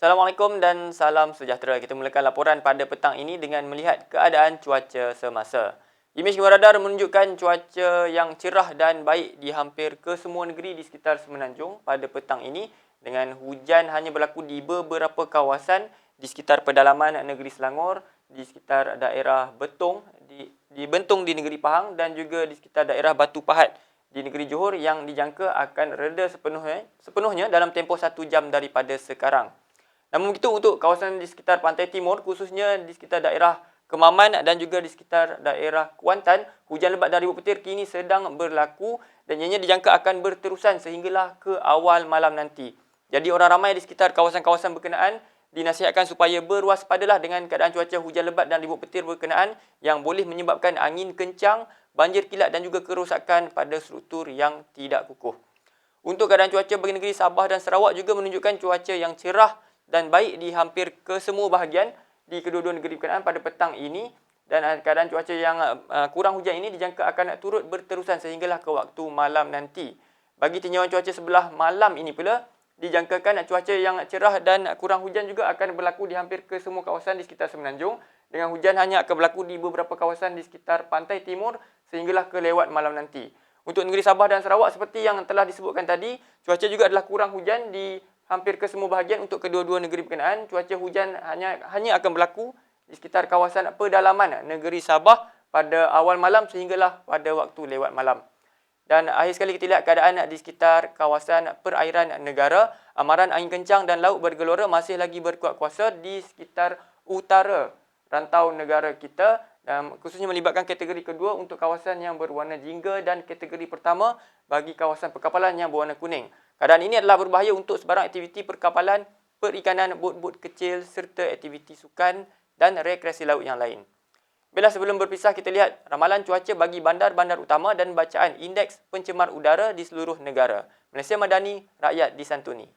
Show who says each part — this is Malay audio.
Speaker 1: Assalamualaikum dan salam sejahtera. Kita mulakan laporan pada petang ini dengan melihat keadaan cuaca semasa. Imej gambar radar menunjukkan cuaca yang cerah dan baik di hampir ke semua negeri di sekitar Semenanjung pada petang ini dengan hujan hanya berlaku di beberapa kawasan di sekitar pedalaman negeri Selangor, di sekitar daerah Betong, di, di Bentong di negeri Pahang dan juga di sekitar daerah Batu Pahat di negeri Johor yang dijangka akan reda sepenuhnya, sepenuhnya dalam tempoh satu jam daripada sekarang. Namun begitu untuk kawasan di sekitar pantai timur khususnya di sekitar daerah Kemaman dan juga di sekitar daerah Kuantan, hujan lebat dari petir kini sedang berlaku dan ianya dijangka akan berterusan sehinggalah ke awal malam nanti. Jadi orang ramai di sekitar kawasan-kawasan berkenaan dinasihatkan supaya berwaspadalah dengan keadaan cuaca hujan lebat dan ribut petir berkenaan yang boleh menyebabkan angin kencang, banjir kilat dan juga kerosakan pada struktur yang tidak kukuh. Untuk keadaan cuaca bagi negeri Sabah dan Sarawak juga menunjukkan cuaca yang cerah dan baik di hampir ke semua bahagian di kedua-dua negeri berkenaan pada petang ini dan keadaan cuaca yang uh, kurang hujan ini dijangka akan turut berterusan sehinggalah ke waktu malam nanti. Bagi tinjauan cuaca sebelah malam ini pula, dijangkakan cuaca yang cerah dan kurang hujan juga akan berlaku di hampir ke semua kawasan di sekitar Semenanjung dengan hujan hanya akan berlaku di beberapa kawasan di sekitar pantai timur sehinggalah ke lewat malam nanti. Untuk negeri Sabah dan Sarawak seperti yang telah disebutkan tadi, cuaca juga adalah kurang hujan di hampir ke semua bahagian untuk kedua-dua negeri berkenaan. Cuaca hujan hanya hanya akan berlaku di sekitar kawasan pedalaman negeri Sabah pada awal malam sehinggalah pada waktu lewat malam. Dan akhir sekali kita lihat keadaan di sekitar kawasan perairan negara. Amaran angin kencang dan laut bergelora masih lagi berkuat kuasa di sekitar utara rantau negara kita dan khususnya melibatkan kategori kedua untuk kawasan yang berwarna jingga dan kategori pertama bagi kawasan perkapalan yang berwarna kuning. Keadaan ini adalah berbahaya untuk sebarang aktiviti perkapalan, perikanan, bot-bot kecil serta aktiviti sukan dan rekreasi laut yang lain. Bila sebelum berpisah kita lihat ramalan cuaca bagi bandar-bandar utama dan bacaan indeks pencemar udara di seluruh negara. Malaysia Madani, rakyat disantuni.